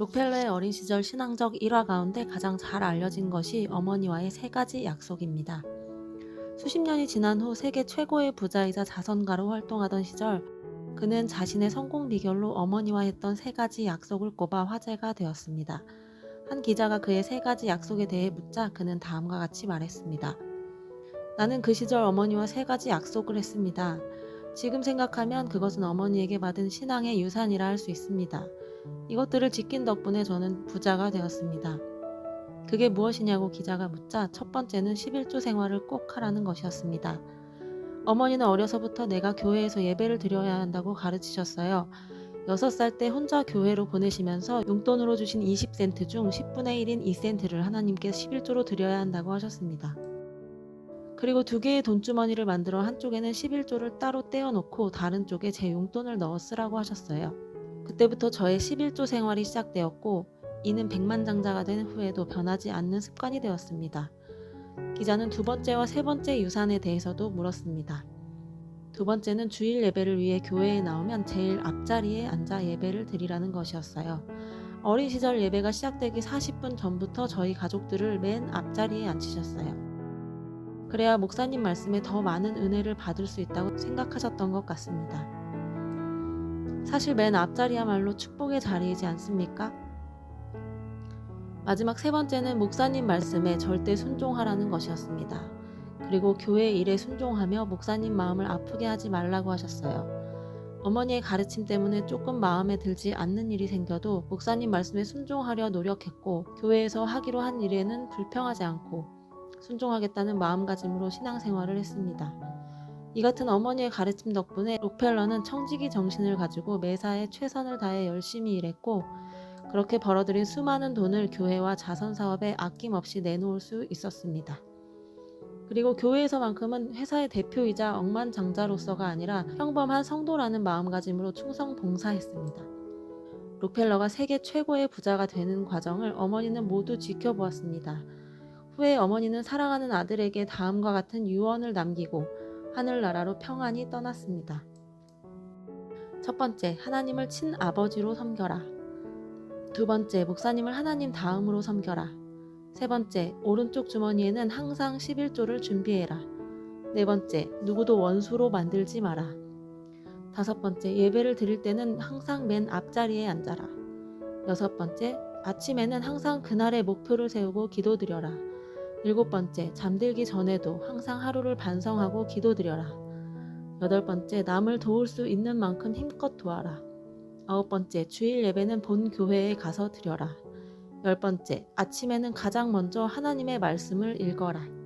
록펠러의 어린 시절 신앙적 일화 가운데 가장 잘 알려진 것이 어머니와의 세 가지 약속입니다. 수십 년이 지난 후 세계 최고의 부자이자 자선가로 활동하던 시절 그는 자신의 성공 비결로 어머니와 했던 세 가지 약속을 꼽아 화제가 되었습니다. 한 기자가 그의 세 가지 약속에 대해 묻자 그는 다음과 같이 말했습니다. 나는 그 시절 어머니와 세 가지 약속을 했습니다. 지금 생각하면 그것은 어머니에게 받은 신앙의 유산이라 할 수 있습니다. 이것들을 지킨 덕분에 저는 부자가 되었습니다. 그게 무엇이냐고 기자가 묻자 첫 번째는 11조 생활을 꼭 하라는 것이었습니다. 어머니는 어려서부터 내가 교회에서 예배를 드려야 한다고 가르치셨어요. 6살 때 혼자 교회로 보내시면서 용돈으로 주신 20센트 중 10분의 1인 2센트를 하나님께 11조로 드려야 한다고 하셨습니다. 그리고 두 개의 돈주머니를 만들어 한쪽에는 11조를 따로 떼어놓고 다른 쪽에 제 용돈을 넣어 쓰라고 하셨어요. 그때부터 저의 11조 생활이 시작되었고 이는 백만장자가 된 후에도 변하지 않는 습관이 되었습니다. 기자는 두 번째와 세 번째 유산에 대해서도 물었습니다. 두 번째는 주일 예배를 위해 교회에 나오면 제일 앞자리에 앉아 예배를 드리라는 것이었어요. 어린 시절 예배가 시작되기 40분 전부터 저희 가족들을 맨 앞자리에 앉히셨어요. 그래야 목사님 말씀에 더 많은 은혜를 받을 수 있다고 생각하셨던 것 같습니다. 사실 맨 앞자리야말로 축복의 자리이지 않습니까? 마지막 세 번째는 목사님 말씀에 절대 순종하라는 것이었습니다. 그리고 교회 일에 순종하며 목사님 마음을 아프게 하지 말라고 하셨어요. 어머니의 가르침 때문에 조금 마음에 들지 않는 일이 생겨도 목사님 말씀에 순종하려 노력했고 교회에서 하기로 한 일에는 불평하지 않고 순종하겠다는 마음가짐으로 신앙생활을 했습니다. 이 같은 어머니의 가르침 덕분에 록펠러는 청지기 정신을 가지고 매사에 최선을 다해 열심히 일했고 그렇게 벌어들인 수많은 돈을 교회와 자선 사업에 아낌없이 내놓을 수 있었습니다. 그리고 교회에서만큼은 회사의 대표이자 억만장자로서가 아니라 평범한 성도라는 마음가짐으로 충성 봉사했습니다. 록펠러가 세계 최고의 부자가 되는 과정을 어머니는 모두 지켜보았습니다. 후에 어머니는 사랑하는 아들에게 다음과 같은 유언을 남기고 하늘나라로 평안히 떠났습니다. 첫 번째, 하나님을 친아버지로 섬겨라. 두 번째, 목사님을 하나님 다음으로 섬겨라. 세 번째, 오른쪽 주머니에는 항상 11조를 준비해라. 네 번째, 누구도 원수로 만들지 마라. 다섯 번째, 예배를 드릴 때는 항상 맨 앞자리에 앉아라. 여섯 번째, 아침에는 항상 그날의 목표를 세우고 기도드려라. 일곱 번째, 잠들기 전에도 항상 하루를 반성하고 기도드려라. 여덟 번째, 남을 도울 수 있는 만큼 힘껏 도와라. 아홉 번째, 주일 예배는 본 교회에 가서 드려라. 열 번째, 아침에는 가장 먼저 하나님의 말씀을 읽어라.